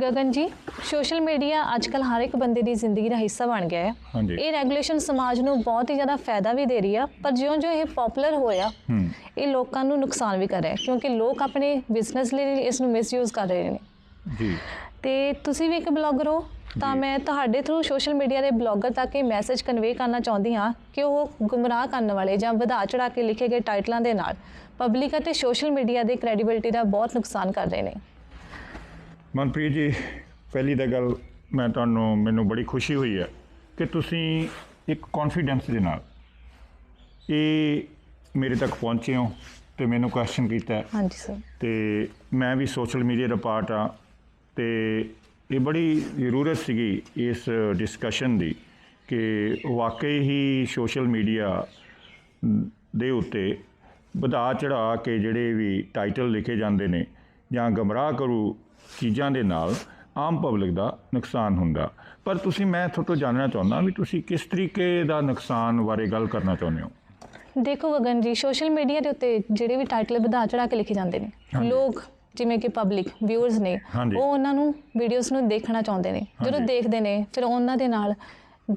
ਗਗਨ ਜੀ social media ਅੱਜਕੱਲ ਹਰ ਇੱਕ ਬੰਦੇ ਦੀ ਜ਼ਿੰਦਗੀ ਦਾ ਹਿੱਸਾ ਬਣ ਗਿਆ ਹੈ। ਹਾਂਜੀ। ਇਹ ਰੈਗੂਲੇਸ਼ਨ ਸਮਾਜ ਨੂੰ ਬਹੁਤ ਹੀ ਜ਼ਿਆਦਾ ਫਾਇਦਾ ਵੀ ਦੇ ਰਹੀ ਆ ਪਰ ਜਿਉਂ-ਜਿਉਂ ਇਹ ਪਪੂਲਰ ਹੋਇਆ ਹੂੰ। ਇਹ ਲੋਕਾਂ ਨੂੰ ਨੁਕਸਾਨ ਵੀ ਕਰ ਰਿਹਾ ਹੈ ਕਿਉਂਕਿ ਲੋਕ ਆਪਣੇ ਬਿਜ਼ਨਸ ਲਈ ਇਸ ਨੂੰ ਮਿਸਯੂਜ਼ ਕਰ ਰਹੇ ਨੇ। ਜੀ। ਤੇ ਤੁਸੀਂ ਵੀ ਇੱਕ ਬਲੌਗਰ ਹੋ ਤਾਂ ਜੀ। ਮੈਂ ਤੁਹਾਡੇ ਥਰੂ ਸੋਸ਼ਲ ਮੀਡੀਆ ਦੇ ਬਲੌਗਰ ਤੱਕ ਇਹ ਮੈਸੇਜ ਕਨਵੇ ਕਰਨਾ ਚਾਹੁੰਦੀ ਹਾਂ ਕਿ ਉਹ ਗੁੰਮਰਾਹ ਕਰਨ ਵਾਲੇ ਜਾਂ ਵਧਾ ਚੜਾ ਕੇ ਲਿਖੇ ਗਏ ਟਾਈਟਲਾਂ ਦੇ ਨਾਲ ਪਬਲਿਕ ਅਤੇ ਸੋਸ਼ਲ ਮੀਡੀਆ ਦੀ ਕ੍ਰੈਡੀਬਿਲਿਟੀ ਦਾ ਬਹੁਤ ਨੁਕਸਾਨ ਕਰ ਰਹੇ ਨੇ। ਮਨਪ੍ਰੀਤ ਜੀ ਪਹਿਲੀ ਤਾਂ ਗੱਲ ਮੈਂ ਤੁਹਾਨੂੰ ਮੈਨੂੰ ਬੜੀ ਖੁਸ਼ੀ ਹੋਈ ਹੈ ਕਿ ਤੁਸੀਂ ਇੱਕ ਕੌਨਫੀਡੈਂਸ ਦੇ ਨਾਲ ਇਹ ਮੇਰੇ ਤੱਕ ਪਹੁੰਚੇ ਹੋ ਤੇ ਮੈਨੂੰ ਕੁਐਸਚਨ ਕੀਤਾ ਹਾਂਜੀ ਸਰ ਤੇ ਮੈਂ ਵੀ ਸੋਸ਼ਲ ਮੀਡੀਆ ਦਾ ਪਾਰਟ ਆ ਤੇ ਇਹ ਬੜੀ ਜ਼ਰੂਰਤ ਸੀਗੀ ਇਸ ਡਿਸਕਸ਼ਨ ਦੀ ਕਿ ਵਾਕਈ ਹੀ ਸੋਸ਼ਲ ਮੀਡੀਆ ਦੇ ਉੱਤੇ ਵਧਾ ਚੜਾ ਕੇ ਜਿਹੜੇ ਵੀ ਟਾਈਟਲ ਲਿਖੇ ਜਾਂਦੇ ਨੇ ਜਾਂ ਗਮਰਾਹ ਕਰੂ ਚੀਜ਼ਾਂ ਦੇ ਨਾਲ ਆਮ ਪਬਲਿਕ ਦਾ ਨੁਕਸਾਨ ਹੁੰਦਾ। ਪਰ ਤੁਸੀਂ ਮੈਂ ਤੁਹਾਡੇ ਤੋਂ ਜਾਣਨਾ ਚਾਹੁੰਦਾ ਵੀ ਤੁਸੀਂ ਕਿਸ ਤਰੀਕੇ ਦਾ ਨੁਕਸਾਨ ਬਾਰੇ ਗੱਲ ਕਰਨਾ ਚਾਹੁੰਦੇ ਹੋ? ਦੇਖੋ ਗਗਨ ਜੀ ਸੋਸ਼ਲ ਮੀਡੀਆ ਦੇ ਉੱਤੇ ਜਿਹੜੇ ਵੀ ਟਾਈਟਲ ਵਧਾ ਚੜਾ ਕੇ ਲਿਖੇ ਜਾਂਦੇ ਨੇ। ਲੋਕ ਜਿਵੇਂ ਕਿ ਪਬਲਿਕ ਵਿਊਅਰਸ ਨੇ। ਉਹ ਉਹਨਾਂ ਨੂੰ ਵੀਡੀਓਜ਼ ਨੂੰ ਦੇਖਣਾ ਚਾਹੁੰਦੇ ਨੇ। ਜਦੋਂ। ਦੇਖਦੇ ਨੇ ਫਿਰ ਉਹਨਾਂ ਦੇ ਨਾਲ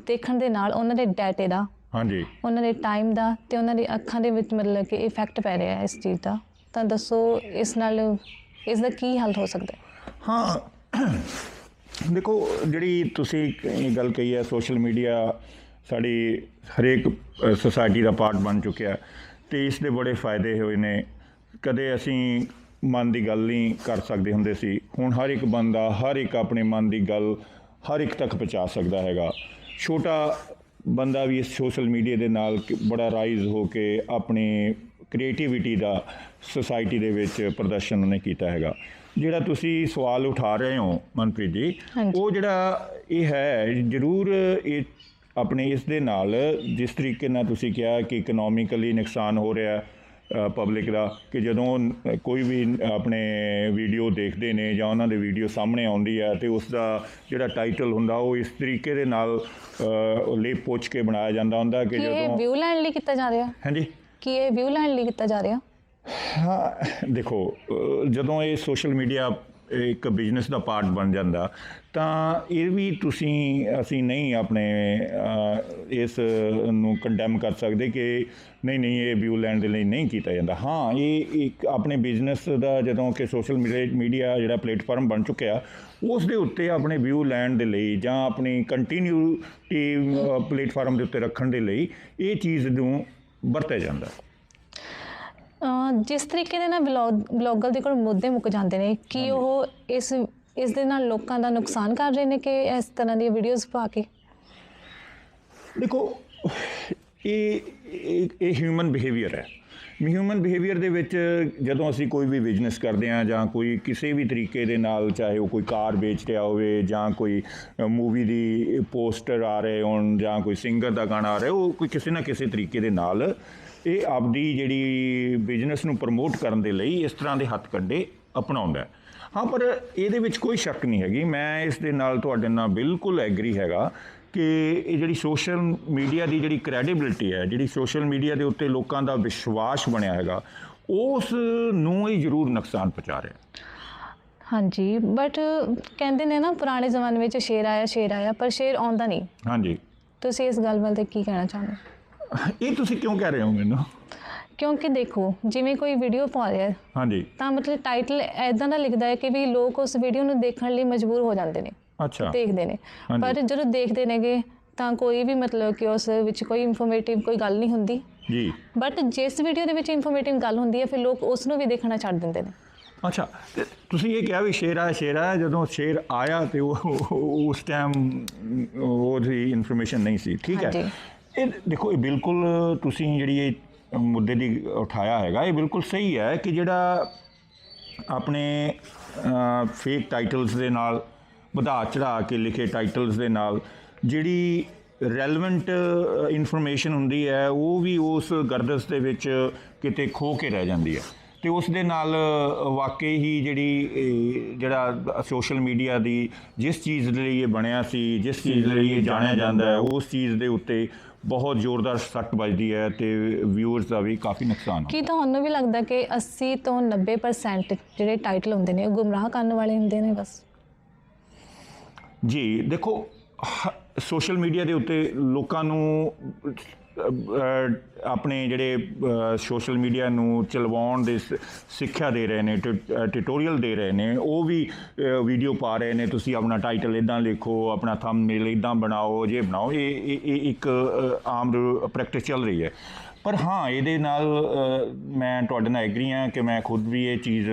ਦੇਖਣ ਦੇ ਨਾਲ ਉਹਨਾਂ ਦੇ ਡਾਟੇ ਦਾ ਹਾਂਜੀ। ਉਹਨਾਂ ਦੇ ਟਾਈਮ ਦਾ ਤੇ ਉਹਨਾਂ ਦੀ ਅੱਖਾਂ ਦੇ ਵਿੱਚ ਮਤਲਬ ਕਿ ਇਫੈਕਟ ਪੈ ਰਿਹਾ ਹੈ ਇਸ ਚੀਜ਼ ਦਾ। ਤਾਂ ਦੱਸੋ ਇਸ ਨਾਲ ਇਸ ਦਾ ਕੀ ਹੱਲ ਹੋ ਸਕਦਾ ਹੈ? ਹਾਂ। ਦੇਖੋ, ਜਿਹੜੀ ਤੁਸੀਂ ਗੱਲ ਕਹੀ ਹੈ, ਸੋਸ਼ਲ ਮੀਡੀਆ ਸਾਡੀ ਹਰੇਕ ਸੋਸਾਇਟੀ ਦਾ ਪਾਰਟ ਬਣ ਚੁੱਕਿਆ ਤੇ ਇਸ ਦੇ ਬੜੇ ਫਾਇਦੇ ਹੋਏ ਨੇ। ਕਦੇ ਅਸੀਂ ਮਨ ਦੀ ਗੱਲ ਨਹੀਂ ਕਰ ਸਕਦੇ ਹੁੰਦੇ ਸੀ। ਹੁਣ ਹਰ ਇੱਕ ਬੰਦਾ, ਹਰ ਇੱਕ ਆਪਣੇ ਮਨ ਦੀ ਗੱਲ ਹਰ ਇੱਕ ਤੱਕ ਪਹੁੰਚਾ ਸਕਦਾ ਹੈਗਾ। ਛੋਟਾ ਬੰਦਾ ਵੀ ਇਸ ਸੋਸ਼ਲ ਮੀਡੀਆ ਦੇ ਨਾਲ ਬੜਾ ਰਾਈਜ਼ ਹੋ ਕੇ ਆਪਣੀ ਕ੍ਰੀਏਟੀਵਿਟੀ ਦਾ ਸੁਸਾਇਟੀ ਦੇ ਵਿੱਚ ਪ੍ਰਦਰਸ਼ਨ ਉਹਨੇ ਕੀਤਾ ਹੈਗਾ। ਜਿਹੜਾ ਤੁਸੀਂ ਸਵਾਲ ਉਠਾ ਰਹੇ ਹੋ ਮਨਪ੍ਰੀਤ ਜੀ। ਉਹ ਜਿਹੜਾ ਇਹ ਹੈ ਜ਼ਰੂਰ ਇਹ ਆਪਣੇ ਇਸ ਦੇ ਨਾਲ ਜਿਸ ਤਰੀਕੇ ਨਾਲ ਤੁਸੀਂ ਕਿਹਾ ਕਿ ਇਕਨੋਮਿਕਲੀ ਨੁਕਸਾਨ ਹੋ ਰਿਹਾ ਪਬਲਿਕ ਦਾ ਕਿ ਜਦੋਂ ਕੋਈ ਵੀ ਆਪਣੇ ਵੀਡੀਓ ਦੇਖਦੇ ਨੇ ਜਾਂ ਉਹਨਾਂ ਦੇ ਵੀਡੀਓ ਸਾਹਮਣੇ ਆਉਂਦੀ ਹੈ ਤੇ ਉਸ ਦਾ ਜਿਹੜਾ ਟਾਈਟਲ ਹੁੰਦਾ ਉਹ ਇਸ ਤਰੀਕੇ ਦੇ ਨਾਲ ਲੇਪ ਪੋਚ ਕੇ ਬਣਾਇਆ ਜਾਂਦਾ ਹੁੰਦਾ ਕਿ ਜਦੋਂ ਵਿਊ ਲੈਣ ਲਈ ਕੀਤਾ ਜਾ ਰਿਹਾ? ਹਾਂਜੀ। ਕੀ ਇਹ ਵਿਊ ਲੈਣ ਲਈ ਕੀਤਾ ਜਾ ਰਿਹਾ? ਹਾਂ, ਦੇਖੋ ਜਦੋਂ ਇਹ ਸੋਸ਼ਲ ਮੀਡੀਆ ਇੱਕ ਬਿਜ਼ਨਸ ਦਾ ਪਾਰਟ ਬਣ ਜਾਂਦਾ, ਤਾਂ ਇਹ ਵੀ ਤੁਸੀਂ, ਅਸੀਂ ਨਹੀਂ ਆਪਣੇ ਇਸ ਨੂੰ ਕੰਡੈਮ ਕਰ ਸਕਦੇ ਕਿ ਨਹੀਂ ਨਹੀਂ, ਇਹ ਵਿਊ ਲੈਣ ਦੇ ਲਈ ਨਹੀਂ ਕੀਤਾ ਜਾਂਦਾ। ਹਾਂ, ਇਹ ਇੱਕ ਆਪਣੇ ਬਿਜ਼ਨਸ ਦਾ ਜਦੋਂ ਕਿ ਸੋਸ਼ਲ ਮੀਡੀਆ ਜਿਹੜਾ ਪਲੇਟਫਾਰਮ ਬਣ ਚੁੱਕਿਆ, ਉਸ ਦੇ ਉੱਤੇ ਆਪਣੇ ਵਿਊ ਲੈਣ ਦੇ ਲਈ ਜਾਂ ਆਪਣੀ ਕੰਟੀਨਿਊਟੀ ਪਲੇਟਫਾਰਮ ਦੇ ਉੱਤੇ ਰੱਖਣ ਦੇ ਲਈ ਇਹ ਚੀਜ਼ ਨੂੰ ਵਰਤਿਆ ਜਾਂਦਾ। ਜਿਸ ਤਰੀਕੇ ਦੇ ਨਾਲ ਬਲੌਗਰ ਦੇ ਕੋਲ ਮੁੱਦੇ ਮੁੱਕ ਜਾਂਦੇ ਨੇ ਕੀ ਉਹ ਇਸ ਇਸ ਦੇ ਨਾਲ ਲੋਕਾਂ ਦਾ ਨੁਕਸਾਨ ਕਰ ਰਹੇ ਨੇ ਕਿ ਇਸ ਤਰ੍ਹਾਂ ਦੀਆਂ ਵੀਡੀਓਜ਼ ਪਾ ਕੇ? ਦੇਖੋ ਇਹ ਇਹ- ਹਿਊਮਨ ਬਿਹੇਵੀਅਰ ਹੈ। ਹਿਊਮਨ ਬਿਹੇਵੀਅਰ ਦੇ ਵਿੱਚ ਜਦੋਂ ਅਸੀਂ ਕੋਈ ਵੀ ਬਿਜ਼ਨਸ ਕਰਦੇ ਹਾਂ ਜਾਂ ਕੋਈ ਕਿਸੇ ਵੀ ਤਰੀਕੇ ਦੇ ਨਾਲ ਚਾਹੇ ਉਹ ਕੋਈ ਕਾਰ ਵੇਚ ਰਿਹਾ ਹੋਵੇ ਜਾਂ ਕੋਈ ਮੂਵੀ ਦੀ ਪੋਸਟਰ ਆ ਰਹੇ ਹੋਣ ਜਾਂ ਕੋਈ ਸਿੰਗਰ ਦਾ ਗਾਣਾ ਆ ਰਿਹਾ ਉਹ ਕੋਈ ਕਿਸੇ ਨਾ ਕਿਸੇ ਤਰੀਕੇ ਦੇ ਨਾਲ ਇਹ ਆਪਦੀ ਜਿਹੜੀ ਬਿਜ਼ਨਸ ਨੂੰ ਪ੍ਰਮੋਟ ਕਰਨ ਦੇ ਲਈ ਇਸ ਤਰ੍ਹਾਂ ਦੇ ਹੱਥ ਕੰਡੇ ਅਪਣਾਉਂਦਾ ਹੈ। ਹਾਂ ਪਰ ਇਹਦੇ ਵਿੱਚ ਕੋਈ ਸ਼ੱਕ ਨਹੀਂ ਹੈਗੀ। ਮੈਂ ਇਸ ਦੇ ਨਾਲ ਤੁਹਾਡੇ ਨਾਲ ਬਿਲਕੁਲ ਐਗਰੀ ਹੈਗਾ ਕਿ ਇਹ ਜਿਹੜੀ ਸੋਸ਼ਲ ਮੀਡੀਆ ਦੀ ਜਿਹੜੀ ਕ੍ਰੈਡੀਬਿਲਿਟੀ ਹੈ ਜਿਹੜੀ ਸੋਸ਼ਲ ਮੀਡੀਆ ਦੇ ਉੱਤੇ ਲੋਕਾਂ ਦਾ ਵਿਸ਼ਵਾਸ ਬਣਿਆ ਹੈਗਾ ਉਸ ਨੂੰ ਇਹ ਜ਼ਰੂਰ ਨੁਕਸਾਨ ਪਹੁੰਚਾ ਰਿਹਾ ਹਾਂਜੀ ਬਟ ਕਹਿੰਦੇ ਨੇ ਨਾ ਪੁਰਾਣੇ ਜ਼ਮਾਨੇ ਵਿੱਚ ਸ਼ੇਰ ਆਇਆ ਸ਼ੇਰ ਆਇਆ ਪਰ ਸ਼ੇਰ ਆਉਂਦਾ ਨਹੀਂ। ਹਾਂਜੀ। ਤੁਸੀਂ ਇਸ ਗੱਲ ਵੱਲ ਤੇ ਕੀ ਕਹਿਣਾ ਚਾਹੁੰਦੇ ਹੋ? ਇਹ ਤੁਸੀਂ ਕਿਉਂ ਕਹਿ ਰਹੇ ਹੋ ਮੈਨੂੰ? ਕਿਉਂਕਿ ਦੇਖੋ ਜਿਵੇਂ ਕੋਈ ਵੀਡੀਓ ਪਾ ਰਿਹਾ ਹੈ, ਹਾਂਜੀ। ਤਾਂ ਮਤਲਬ ਟਾਈਟਲ ਐਦਾਂ ਦਾ ਲਿਖਦਾ ਹੈ ਕਿ ਵੀ ਲੋਕ ਉਸ ਵੀਡੀਓ ਨੂੰ ਦੇਖਣ ਲਈ ਮਜਬੂਰ ਹੋ ਜਾਂਦੇ ਨੇ ਅੱਛਾ। ਦੇਖਦੇ ਨੇ। ਹਾਂਜੀ। ਪਰ ਜਦੋਂ ਦੇਖਦੇ ਨੇਗੇ ਤਾਂ ਕੋਈ ਵੀ ਮਤਲਬ ਕਿ ਉਸ ਵਿੱਚ ਕੋਈ ਇਨਫੋਰਮੇਟਿਵ ਕੋਈ ਗੱਲ ਨਹੀਂ ਹੁੰਦੀ। ਜੀ। ਬਟ ਜਿਸ ਵੀਡੀਓ ਦੇ ਵਿੱਚ ਇਨਫੋਰਮੇਟਿਵ ਗੱਲ ਹੁੰਦੀ ਹੈ ਫਿਰ ਲੋਕ ਉਸ ਨੂੰ ਵੀ ਦੇਖਣਾ ਛੱਡ ਦਿੰਦੇ ਨੇ। ਅੱਛਾ ਤੇ ਤੁਸੀਂ ਇਹ ਕਿਹਾ ਵੀ ਸ਼ੇਰ ਆਇਆ ਸ਼ੇਰ ਆਇਆ ਜਦੋਂ ਸ਼ੇਰ ਆਇਆ ਤੇ ਉਹ ਉਹ- ਉਸ ਟਾਈਮ ਉਹਦੀ ਇਨਫੋਰਮੇਸ਼ਨ ਨਹੀਂ ਸੀ। ਠੀਕ ਹੈ। ਹਾਂਜੀ। ਇਹ ਦੇਖੋ, ਇਹ ਬਿਲਕੁਲ ਤੁਸੀਂ ਜਿਹੜੀ ਇਹ ਮੁੱਦੇ ਦੀ ਉਠਾਇਆ ਹੈਗਾ, ਇਹ ਬਿਲਕੁਲ ਸਹੀ ਹੈ ਕਿ ਜਿਹੜਾ ਆਪਣੇ ਫੇਕ ਟਾਈਟਲਸ ਦੇ ਨਾਲ, ਵਧਾ ਚੜਾ ਕੇ ਲਿਖੇ ਟਾਈਟਲਸ ਦੇ ਨਾਲ ਜਿਹੜੀ ਰੈਲੇਵੈਂਟ ਇਨਫੋਰਮੇਸ਼ਨ ਹੁੰਦੀ ਹੈ, ਉਹ ਵੀ ਉਸ ਗਰਦਸ ਦੇ ਵਿੱਚ ਕਿਤੇ ਖੋ ਕੇ ਰਹਿ ਜਾਂਦੀ ਹੈ। ਤੇ ਉਸ ਦੇ ਨਾਲ ਵਾਕਈ ਹੀ ਜਿਹੜੀ ਜਿਹੜਾ ਸੋਸ਼ਲ ਮੀਡੀਆ ਦੀ ਜਿਸ ਚੀਜ਼ ਦੇ ਲਈ ਇਹ ਬਣਿਆ ਸੀ ਜਿਸ ਚੀਜ਼ ਲਈ ਇਹ ਜਾਣਿਆ ਜਾਂਦਾ ਹੈ ਉਸ ਚੀਜ਼ ਦੇ ਉੱਤੇ ਬਹੁਤ ਜ਼ੋਰਦਾਰ ਸੱਟ ਵੱਜਦੀ ਹੈ ਤੇ ਵਿਊਅਰਸ ਦਾ ਵੀ ਕਾਫੀ ਨੁਕਸਾਨ ਹੁੰਦਾ ਕੀ ਤੁਹਾਨੂੰ ਵੀ ਲੱਗਦਾ ਕਿ 80 ਤੋਂ 90% ਜਿਹੜੇ ਟਾਈਟਲ ਹੁੰਦੇ ਨੇ ਉਹ ਗੁੰਮਰਾਹ ਕਰਨ ਵਾਲੇ ਹੁੰਦੇ ਨੇ ਬਸ? ਜੀ ਦੇਖੋ ਸੋਸ਼ਲ ਮੀਡੀਆ ਦੇ ਉੱਤੇ ਲੋਕਾਂ ਨੂੰ ਆਪਣੇ ਜਿਹੜੇ ਸੋਸ਼ਲ ਮੀਡੀਆ ਨੂੰ ਚਲਵਾਉਣ ਦੇ ਸ- ਸਿੱਖਿਆ ਦੇ ਰਹੇ ਨੇ ਟਿਊਟੋਰੀਅਲ ਦੇ ਰਹੇ ਨੇ, ਉਹ ਵੀ ਵੀਡੀਓ ਪਾ ਰਹੇ ਨੇ, ਤੁਸੀਂ ਆਪਣਾ ਟਾਈਟਲ ਇਦਾਂ ਲਿਖੋ, ਆਪਣਾ ਥੰਬਨੇਲ ਇਦਾਂ ਬਣਾਓ, ਜੇ ਬਣਾਓ, ਇਹ, ਇਹ- ਇੱਕ ਆਮ ਪ੍ਰੈਕਟਿਸ ਚੱਲ ਰਹੀ ਹੈ। ਪਰ ਹਾਂ ਇਹਦੇ ਨਾਲ ਮੈਂ ਤੁਹਾਡੇ ਨਾਲ ਐਗਰੀ ਹਾਂ ਕਿ ਮੈਂ ਖੁਦ ਵੀ ਇਹ ਚੀਜ਼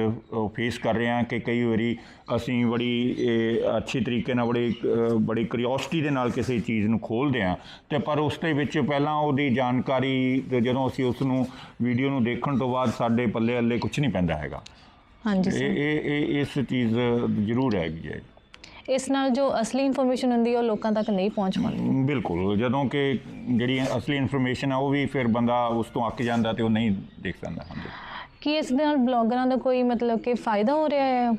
ਫੇਸ ਕਰ ਰਿਹਾ ਕਿ ਕਈ ਵਾਰੀ ਅਸੀਂ ਬੜੀ ਇਹ, ਅੱਛੀ ਤਰੀਕੇ ਨਾਲ ਬੜੀ ਬੜੀ ਕਿਉਰਿਓਸਿਟੀ ਦੇ ਨਾਲ ਕਿਸੇ ਚੀਜ਼ ਨੂੰ ਖੋਲ੍ਹਦੇ ਹਾਂ। ਤੇ ਪਰ ਉਸ ਦੇ ਵਿੱਚ ਪਹਿਲਾਂ ਉਹਦੀ ਜਾਣਕਾਰੀ ਜਦੋਂ ਅਸੀਂ ਉਸ ਨੂੰ ਵੀਡੀਓ ਨੂੰ ਦੇਖਣ ਤੋਂ ਬਾਅਦ ਸਾਡੇ ਪੱਲੇ ਅੱਲੇ ਕੁਝ ਨਹੀਂ ਪੈਂਦਾ ਹੈਗਾ। ਹਾਂਜੀ ਇਹ ਇਹ ਇਸ ਚੀਜ਼ ਜ਼ਰੂਰ ਹੈਗੀ ਹੈ। ਇਸ ਨਾਲ ਜੋ ਅਸਲੀ ਇਨਫੋਰਮੇਸ਼ਨ ਹੁੰਦੀ ਹੈ ਉਹ ਲੋਕਾਂ ਤੱਕ ਨਹੀਂ ਪਹੁੰਚ ਪਾਉਂਦੀ। ਬਿਲਕੁਲ ਜਦੋਂ ਕਿ ਜਿਹੜੀ ਅਸਲੀ ਇਨਫੋਰਮੇਸ਼ਨ ਆ ਉਹ ਵੀ ਫਿਰ ਬੰਦਾ ਉਸ ਤੋਂ ਅੱਕ ਜਾਂਦਾ ਤੇ ਉਹ ਨਹੀਂ ਦੇਖ ਸਕਦਾ ਕੀ ਇਸ ਦੇ ਨਾਲ ਬਲੌਗਰਾਂ ਦਾ ਕੋਈ ਮਤਲਬ ਕਿ ਫਾਇਦਾ ਹੋ ਰਿਹਾ ਹੈ?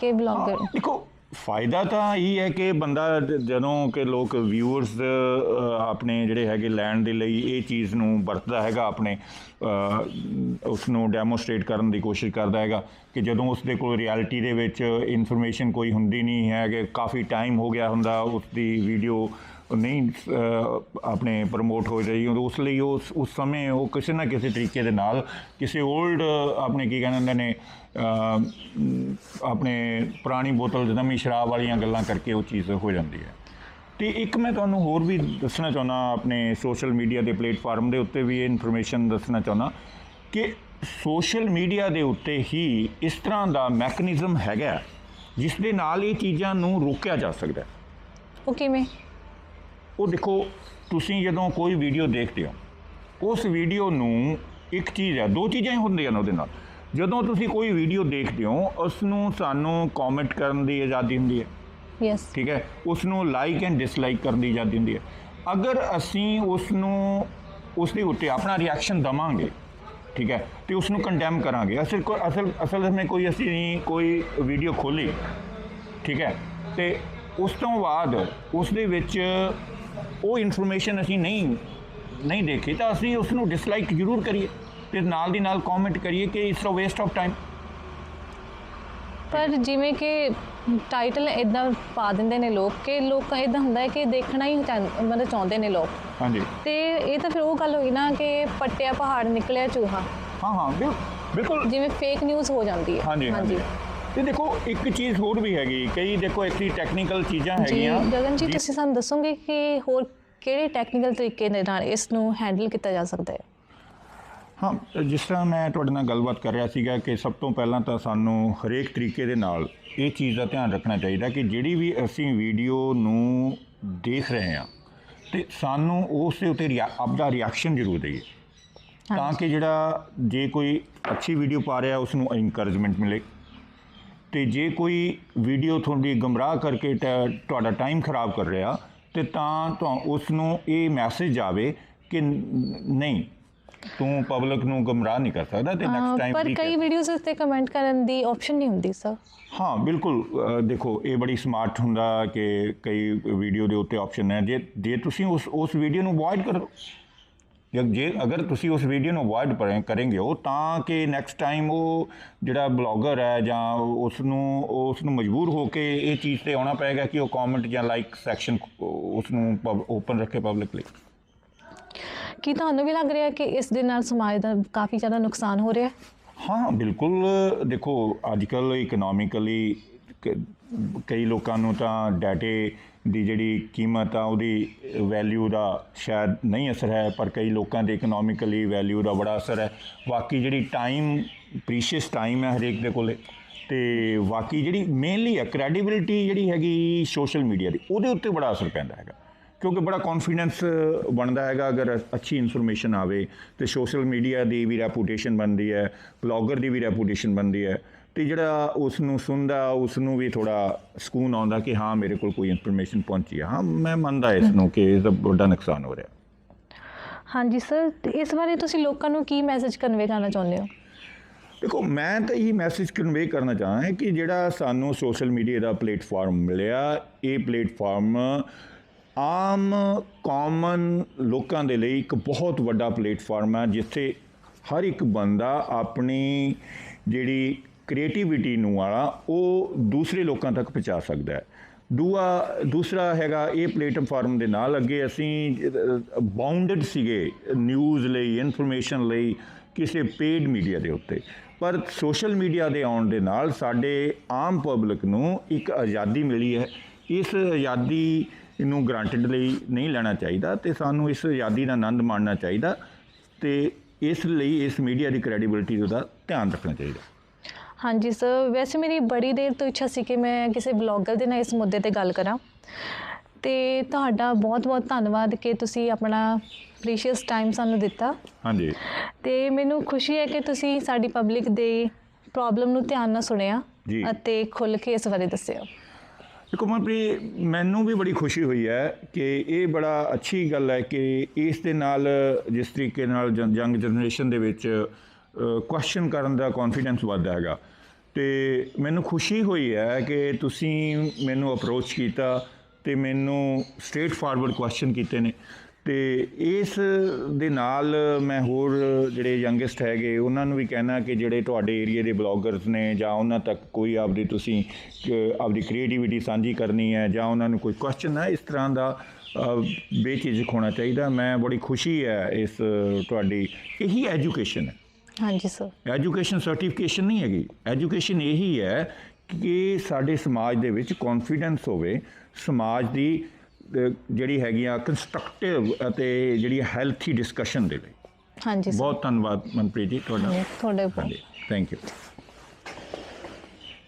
ਕਿ ਬਲੌਗਰ ਦੇਖੋ ਫਾਇਦਾ ਤਾਂ ਇਹ ਹੈ ਕਿ ਬੰਦਾ ਜਦੋਂ ਕਿ ਲੋਕ ਵਿਊਅਰਸ ਆਪਣੇ ਜਿਹੜੇ ਹੈਗੇ ਲੈਣ ਦੇ ਲਈ ਇਹ ਚੀਜ਼ ਨੂੰ ਵਰਤਦਾ ਹੈਗਾ ਆਪਣੇ ਅ, ਉਸ ਨੂੰ ਡੈਮੋਸਟ੍ਰੇਟ ਕਰਨ ਦੀ ਕੋਸ਼ਿਸ਼ ਕਰਦਾ ਹੈਗਾ ਕਿ ਜਦੋਂ ਉਸ ਦੇ ਕੋਲ ਰਿਐਲਿਟੀ ਦੇ ਵਿੱਚ ਇਨਫੋਰਮੇਸ਼ਨ ਕੋਈ ਹੁੰਦੀ ਨਹੀਂ ਹੈ ਕਿ ਕਾਫੀ ਟਾਈਮ ਹੋ ਗਿਆ ਹੁੰਦਾ ਉਸ ਦੀ ਵੀਡੀਓ ਨਹੀਂ ਆਪਣੇ ਪ੍ਰਮੋਟ ਹੋ ਰਹੀ ਉਦੋਂ ਉਸ ਲਈ ਉਸ ਉਸ ਸਮੇਂ ਉਹ ਕਿਸੇ ਨਾ ਕਿਸੇ ਤਰੀਕੇ ਦੇ ਨਾਲ ਕਿਸੇ 올ਡ ਆਪਣੇ ਕੀ ਕਹਿੰਦੇ ਹੁੰਦੇ ਨੇ ਆਪਣੇ ਪੁਰਾਣੀ ਬੋਤਲ ਚ ਨਵੀਂ ਸ਼ਰਾਬ ਵਾਲੀਆਂ ਗੱਲਾਂ ਕਰਕੇ ਉਹ ਚੀਜ਼ ਹੋ ਜਾਂਦੀ ਹੈ। ਤੇ ਇੱਕ ਮੈਂ ਤੁਹਾਨੂੰ ਹੋਰ ਵੀ ਦੱਸਣਾ ਚਾਹੁੰਦਾ, ਆਪਣੇ ਸੋਸ਼ਲ ਮੀਡੀਆ ਦੇ ਪਲੇਟਫਾਰਮ ਦੇ ਉੱਤੇ ਵੀ ਇਹ ਇਨਫੋਰਮੇਸ਼ਨ ਦੱਸਣਾ ਚਾਹੁੰਦਾ ਕਿ ਸੋਸ਼ਲ ਮੀਡੀਆ ਦੇ ਉੱਤੇ ਹੀ ਇਸ ਤਰ੍ਹਾਂ ਦਾ ਮੈਕੈਨਿਜ਼ਮ ਹੈਗਾ, ਜਿਸ ਦੇ ਨਾਲ ਇਹ ਚੀਜ਼ਾਂ ਨੂੰ ਰੋਕਿਆ ਜਾ ਸਕਦਾ ਹੈ। ਉਹ ਕਿਵੇਂ? ਉਹ ਦੇਖੋ ਤੁਸੀਂ ਜਦੋਂ ਕੋਈ ਵੀਡੀਓ ਦੇਖਦੇ ਹੋ ਉਸ ਵੀਡੀਓ ਨੂੰ ਇੱਕ ਚੀਜ਼ ਹੈ ਦੋ ਚੀਜ਼ਾਂ ਹੀ ਹੁੰਦੀਆਂ ਨੇ ਉਹਦੇ ਨਾਲ। ਜਦੋਂ ਤੁਸੀਂ ਕੋਈ ਵੀਡੀਓ ਦੇਖਦੇ ਹੋ ਉਸ ਨੂੰ ਸਾਨੂੰ ਕਮੈਂਟ ਕਰਨ ਦੀ ਆਜ਼ਾਦੀ ਹੁੰਦੀ ਹੈ। ਯੈਸ ਠੀਕ ਹੈ? ਉਸ ਨੂੰ ਲਾਈਕ ਐਂਡ ਡਿਸਲਾਈਕ ਕਰਨ ਦੀ ਆਜ਼ਾਦੀ ਹੁੰਦੀ ਹੈ। ਅਗਰ ਅਸੀਂ ਉਸ ਨੂੰ ਉਸ ਦੇ ਉੱਤੇ ਆਪਣਾ ਰਿਐਕਸ਼ਨ ਦਵਾਂਗੇ ਠੀਕ ਹੈ? ਤੇ ਉਸ ਨੂੰ ਕੰਡੈਮ ਕਰਾਂਗੇ ਅਸਲ ਅਸਲ ਅਸਲ ਵਿੱਚ ਕੋਈ ਅਸੀਂ ਕੋਈ ਵੀਡੀਓ ਖੋਲੀ ਠੀਕ ਹੈ? ਤੇ ਉਸ ਤੋਂ ਬਾਅਦ ਉਸ ਦੇ ਵਿੱਚ ਉਹ ਇਨਫੋਰਮੇਸ਼ਨ ਅਸੀਂ ਨਹੀਂ ਨਹੀਂ ਦੇਖੀ ਤਾਂ ਅਸੀਂ ਉਸ ਨੂੰ ਡਿਸਲਾਈਕ ਜ਼ਰੂਰ ਕਰੀਏ ਤੇ ਨਾਲ ਦੀ ਨਾਲ ਕਮੈਂਟ ਕਰੀਏ ਕਿ it's a waste of time ਪਰ ਜਿਵੇਂ ਕਿ ਟਾਈਟਲ ਇਦਾਂ ਪਾ ਦਿੰਦੇ ਨੇ ਲੋਕ ਕਿ ਲੋਕ ਇਦਾਂ ਹੁੰਦਾ ਹੈ ਕਿ ਦੇਖਣਾ ਹੀ ਚਾਹੁੰ- ਮਤਲਬ ਚਾਹੁੰਦੇ ਨੇ ਲੋਕ। ਹਾਂਜੀ। ਤੇ ਇਹ ਤਾਂ ਫਿਰ ਉਹ ਗੱਲ ਹੋਈ ਨਾ ਕਿ ਪੱਟਿਆ ਪਹਾੜ ਨਿਕਲਿਆ ਚੂਹਾ। ਹਾਂ ਹਾਂ ਬਿਲ- ਬਿਲਕੁਲ। ਜਿਵੇਂ ਫੇਕ ਨਿਊਜ਼ ਹੋ ਜਾਂਦੀ ਹੈ। ਹਾਂਜੀ। ਹਾਂਜੀ। ਤੇ ਦੇਖੋ ਇੱਕ ਚੀਜ਼ ਹੋਰ ਵੀ ਹੈਗੀ। ਕਈ ਦੇਖੋ ਐਕਚੁਅਲੀ ਟੈਕਨੀਕਲ ਚੀਜ਼ਾਂ ਜੀ ਹੈਗੀਆਂ। ਗਗਨ ਜੀ ਜਿ- ਤੁਸੀਂ ਸਾਨੂੰ ਦੱਸੋਗੇ ਕਿ ਹੋਰ ਕਿਹੜੇ ਟੈਕਨੀਕਲ ਤਰੀਕੇ ਦੇ ਨਾਲ ਇਸ ਨੂੰ ਹੈਂਡਲ ਕੀਤਾ ਜਾ ਸਕਦਾ ਹੈ? ਹਾਂ ਜਿਸ ਤਰ੍ਹਾਂ ਮੈਂ ਤੁਹਾਡੇ ਨਾਲ ਗੱਲਬਾਤ ਕਰ ਰਿਹਾ ਸੀਗਾ ਕਿ ਸਭ ਤੋਂ ਪਹਿਲਾਂ ਤਾਂ ਸਾਨੂੰ ਹਰੇਕ ਤਰੀਕੇ ਦੇ ਨਾਲ ਇਹ ਚੀਜ਼ ਦਾ ਧਿਆਨ ਰੱਖਣਾ ਚਾਹੀਦਾ ਕਿ ਜਿਹੜੀ ਵੀ ਅਸੀਂ ਵੀਡੀਓ ਨੂੰ ਦੇਖ ਰਹੇ ਹਾਂ ਤੇ ਸਾਨੂੰ ਉਸ ਦੇ ਉੱਤੇ ਆਪਦਾ ਰਿਐਕਸ਼ਨ ਜ਼ਰੂਰ ਦਈਏ। ਤਾਂ ਕਿ ਜਿਹੜਾ ਜੇ ਕੋਈ ਅੱਛੀ ਵੀਡੀਓ ਪਾ ਰਿਹਾ ਉਸ ਨੂੰ ਇਨਕਰੇਜਮੈਂਟ ਮਿਲੇ। ਤੇ ਜੇ ਕੋਈ ਵੀਡੀਓ ਤੁਹਾਡੀ ਗਮਰਾਹ ਕਰਕੇ ਤੁਹਾਡਾ ਟਾਈਮ ਖਰਾਬ ਕਰ ਰਿਹਾ ਤੇ ਤਾਂ ਤਾਂ ਉਸ ਨੂੰ ਇਹ ਮੈਸੇਜ ਆਵੇ ਕਿ ਨਹੀਂ ਤੂੰ ਪਬਲਿਕ ਨੂੰ ਗਮਰਾਹ ਨਹੀਂ ਕਰ ਸਕਦਾ ਤੇ ਨੈਕਸਟ ਟਾਈਮ ਪਰ ਕਈ ਵੀਡੀਓਜ਼ ਉੱਤੇ ਕਮੈਂਟ ਕਰਨ ਦੀ ਆਪਸ਼ਨ ਨਹੀਂ ਹੁੰਦੀ ਸਰ ਹਾਂ ਬਿਲਕੁਲ ਦੇਖੋ ਇਹ ਬੜੀ ਸਮਾਰਟ ਹੁੰਦਾ ਕਿ ਕਈ ਵੀਡੀਓ ਦੇ ਉੱਤੇ ਆਪਸ਼ਨ ਹੈ ਜੇ ਜੇ ਤੁਸੀਂ ਉਸ ਉਸ ਵੀਡੀਓ ਨੂੰ ਅਵੋਇਡ ਕਰੋ ਜੇ ਜੇ ਅਗਰ ਤੁਸੀਂ ਉਸ ਵੀਡੀਓ ਨੂੰ ਅਵੋਇਡ ਕਰਨਗੇ ਹੋ ਤਾਂ ਕਿ ਨੈਕਸਟ ਟਾਈਮ ਉਹ ਜਿਹੜਾ ਬਲੌਗਰ ਹੈ ਜਾਂ ਉਸ ਨੂੰ ਉਸ ਨੂੰ ਮਜਬੂਰ ਹੋ ਕੇ ਇਹ ਚੀਜ਼ ਤੇ ਆਉਣਾ ਪਏਗਾ ਕਿ ਉਹ ਕਮੈਂਟ ਜਾਂ ਲਾਈਕ ਸੈਕਸ਼ਨ ਉਸ ਨੂੰ ਓਪਨ ਰੱਖੇ ਪਬਲਿਕ ਲਈ ਕੀ ਤੁਹਾਨੂੰ ਵੀ ਲੱਗ ਰਿਹਾ ਕਿ ਇਸ ਦੇ ਨਾਲ ਸਮਾਜ ਦਾ ਕਾਫੀ ਜ਼ਿਆਦਾ ਨੁਕਸਾਨ ਹੋ ਰਿਹਾ? ਹੈ ਹਾਂ ਬਿਲਕੁਲ। ਦੇਖੋ ਅੱਜ ਕੱਲ ਇਕਨੋਮਿਕਲੀ ਕਈ ਲੋਕਾਂ ਨੂੰ ਤਾਂ ਡਾਟੇ ਦੀ ਜਿਹੜੀ ਕੀਮਤ ਆ, ਉਹਦੀ ਵੈਲਿਊ ਦਾ ਸ਼ਾਇਦ ਨਹੀਂ ਅਸਰ ਹੈ, ਪਰ ਕਈ ਲੋਕਾਂ ਦੇ ਇਕਨੋਮਿਕਲੀ ਵੈਲਿਊ ਦਾ ਬੜਾ ਅਸਰ ਹੈ। ਬਾਕੀ ਜਿਹੜੀ ਟਾਈਮ ਪ੍ਰੀਸ਼ੀਅਸ ਟਾਈਮ ਹੈ ਹਰੇਕ ਦੇ ਕੋਲੇ, ਤੇ ਬਾਕੀ ਜਿਹੜੀ ਮੇਨਲੀ ਆ ਕ੍ਰੈਡੀਬਿਲਿਟੀ ਜਿਹੜੀ ਹੈਗੀ ਸੋਸ਼ਲ ਮੀਡੀਆ ਦੀ, ਉਹਦੇ ਉੱਤੇ ਬੜਾ ਅਸਰ ਪੈਂਦਾ ਹੈਗਾ। ਕਿਉਂਕਿ ਬੜਾ ਕੌਨਫੀਡੈਂਸ ਬਣਦਾ ਹੈਗਾ, ਅਗਰ ਅੱਛੀ ਇਨਫੋਰਮੇਸ਼ਨ ਆਵੇ, ਤੇ ਸੋਸ਼ਲ ਮੀਡੀਆ ਦੀ ਵੀ ਰੈਪੂਟੇਸ਼ਨ ਬਣਦੀ ਹੈ ਬਲੌਗਰ ਦੀ ਵੀ ਰੈਪੂਟੇਸ਼ਨ ਬਣਦੀ ਹੈ। ਤੇ ਜਿਹੜਾ ਉਸ ਨੂੰ ਸੁਣਦਾ ਉਸ ਨੂੰ ਵੀ ਥੋੜਾ ਸਕੂਨ ਆਉਂਦਾ ਕਿ ਹਾਂ ਮੇਰੇ ਕੋਲ ਕੋਈ ਇਨਫੋਰਮੇਸ਼ਨ ਪਹੁੰਚੀ ਹੈ। ਹਾਂ ਮੈਂ ਮੰਨਦਾ ਇਸ ਨੂੰ ਕਿ ਇਸ ਦਾ ਵੱਡਾ ਨੁਕਸਾਨ ਹੋ ਰਿਹਾ। ਹਾਂਜੀ ਸਰ ਇਸ ਬਾਰੇ ਤੁਸੀਂ ਲੋਕਾਂ ਨੂੰ ਕੀ ਮੈਸੇਜ ਕਨਵੇ ਕਰਨਾ ਚਾਹੁੰਦੇ ਹੋ? ਦੇਖੋ ਮੈਂ ਤਾਂ ਇਹ ਮੈਸੇਜ ਕਨਵੇ ਕਰਨਾ ਚਾਹਾਂ ਕਿ ਜਿਹੜਾ ਸਾਨੂੰ ਸੋਸ਼ਲ ਮੀਡੀਆ ਦਾ ਪਲੇਟਫਾਰਮ ਮਿਲਿਆ ਇਹ ਪਲੇਟਫਾਰਮ ਆਮ ਕਾਮਨ ਲੋਕਾਂ ਦੇ ਲਈ ਇੱਕ ਬਹੁਤ ਵੱਡਾ ਪਲੇਟਫਾਰਮ ਹੈ ਜਿੱਥੇ ਹਰ ਇੱਕ ਬੰਦਾ ਆਪਣੀ ਜਿਹੜੀ ਕ੍ਰੀਏਟੀਵਿਟੀ ਨੂੰ ਵਾਲਾ, ਉਹ ਦੂਸਰੇ ਲੋਕਾਂ ਤੱਕ ਪਹੁੰਚਾ ਸਕਦਾ ਹੈ। ਦੂਆ, ਦੂਸਰਾ ਹੈਗਾ, ਇਹ ਪਲੇਟਫਾਰਮ ਦੇ ਨਾਲ ਅੱਗੇ ਅਸੀਂ ਬਾਉਂਡਡ ਸੀਗੇ ਨਿਊਜ਼ ਲਈ ਇਨਫੋਰਮੇਸ਼ਨ ਲਈ, ਕਿਸੇ ਪੇਡ ਮੀਡੀਆ ਦੇ ਉੱਤੇ। ਪਰ ਸੋਸ਼ਲ ਮੀਡੀਆ ਦੇ ਆਉਣ ਦੇ ਨਾਲ ਸਾਡੇ ਆਮ ਪਬਲਿਕ ਨੂੰ ਇੱਕ ਆਜ਼ਾਦੀ ਮਿਲੀ ਹੈ। ਇਸ ਆਜ਼ਾਦੀ ਨੂੰ ਗ੍ਰਾਂਟਡ ਲਈ ਨਹੀਂ ਲੈਣਾ ਚਾਹੀਦਾ ਤੇ ਸਾਨੂੰ ਇਸ ਆਜ਼ਾਦੀ ਦਾ ਆਨੰਦ ਮਾਣਨਾ ਚਾਹੀਦਾ ਤੇ ਇਸ ਲਈ ਇਸ ਮੀਡੀਆ ਦੀ ਕ੍ਰੈਡੀਬਿਲਿਟੀ ਦਾ ਧਿਆਨ ਰੱਖਣਾ ਚਾਹੀਦਾ। ਹਾਂਜੀ ਸਰ ਵੈਸੇ ਮੇਰੀ ਬੜੀ ਦੇਰ ਤੋਂ ਇੱਛਾ ਸੀ ਕਿ ਮੈਂ ਕਿਸੇ ਬਲੌਗਰ ਦੇ ਨਾਲ ਇਸ ਮੁੱਦੇ ਤੇ ਗੱਲ ਕਰਾਂ। ਤੇ ਤੁਹਾਡਾ ਬਹੁਤ-ਬਹੁਤ ਧੰਨਵਾਦ ਕਿ ਤੁਸੀਂ ਆਪਣਾ ਪ੍ਰੀਸ਼ੀਅਸ ਟਾਈਮ ਸਾਨੂੰ ਦਿੱਤਾ। ਹਾਂਜੀ। ਤੇ ਮੈਨੂੰ ਖੁਸ਼ੀ ਹੈ ਕਿ ਤੁਸੀਂ ਸਾਡੀ ਪਬਲਿਕ ਦੇ ਪ੍ਰੋਬਲਮ ਨੂੰ ਧਿਆਨ ਨਾਲ ਸੁਣਿਆ ਜੀ। ਅਤੇ ਖੁੱਲ ਕੇ ਇਸ ਬਾਰੇ ਦੱਸਿਆ। ਦੇਖੋ ਮਨਪ੍ਰੀਤ ਮੈਨੂੰ ਵੀ ਬੜੀ ਖੁਸ਼ੀ ਹੋਈ ਹੈ ਕਿ ਇਹ ਬੜਾ ਅੱਛੀ ਗੱਲ ਹੈ ਕਿ ਇਸ ਦੇ ਨਾਲ ਜਿਸ ਤਰੀਕੇ ਨਾਲ ਯੰਗ ਜਨਰੇਸ਼ਨ ਦੇ ਵਿੱਚ ਕੁਐਸਚਨ ਕਰਨ ਦਾ ਕੌਨਫੀਡੈਂਸ ਵੱਧਦਾ ਹੈਗਾ। ਤੇ ਮੈਨੂੰ ਖੁਸ਼ੀ ਹੋਈ ਹੈ ਕਿ ਤੁਸੀਂ ਮੈਨੂੰ ਅਪਰੋਚ ਕੀਤਾ ਤੇ ਮੈਨੂੰ ਸਟ੍ਰੇਟ ਫਾਰਵਰਡ ਕੁਐਸਚਨ ਕੀਤੇ ਨੇ। ਤੇ ਇਸ ਦੇ ਨਾਲ ਮੈਂ ਹੋਰ ਜਿਹੜੇ ਯੰਗਸਟ ਹੈਗੇ ਉਹਨਾਂ ਨੂੰ ਵੀ ਕਹਿਣਾ ਕਿ ਜਿਹੜੇ ਤੁਹਾਡੇ ਏਰੀਆ ਦੇ ਬਲੌਗਰਸ ਨੇ ਜਾਂ ਉਹਨਾਂ ਤੱਕ ਕੋਈ ਆਪਦੀ ਤੁਸੀਂ ਆਪਦੀ ਕ੍ਰੀਏਟੀਵਿਟੀ ਸਾਂਝੀ ਕਰਨੀ ਹੈ ਜਾਂ ਉਹਨਾਂ ਨੂੰ ਕੋਈ ਕੁਐਸਚਨ ਹੈ ਇਸ ਤਰ੍ਹਾਂ ਦਾ ਅ, ਬੇਝਿਜਕ ਹੋਣਾ ਚਾਹੀਦਾ। ਮੈਂ ਬੜੀ ਖੁਸ਼ੀ ਹੈ ਇਸ ਤੁਹਾਡੀ ਇਹੀ ਐਜੂਕੇਸ਼ਨ ਹੈ। ਹਾਂਜੀ ਸਰ ਐਜੂਕੇਸ਼ਨ ਸਰਟੀਫਿਕੇਸ਼ਨ ਨਹੀਂ ਹੈਗੀ। ਐਜੂਕੇਸ਼ਨ ਇਹੀ ਹੈ ਕਿ ਸਾਡੇ ਸਮਾਜ ਦੇ ਵਿੱਚ ਕੌਨਫੀਡੈਂਸ ਹੋਵੇ। ਸਮਾਜ ਦੀ ਜਿਹੜੀ ਹੈਗੀ ਆ ਕੰਸਟਰਕਟਿਵ ਅਤੇ ਜਿਹੜੀ ਹੈਲਥੀ ਡਿਸਕਸ਼ਨ ਦੇ ਲਈ। ਹਾਂਜੀ ਸਰ ਬਹੁਤ ਧੰਨਵਾਦ ਮਨਪ੍ਰੀਤ ਜੀ ਤੁਹਾਡਾ। ਤੁਹਾਡੇ ਬਹੁਤ ਥੈਂਕ ਯੂ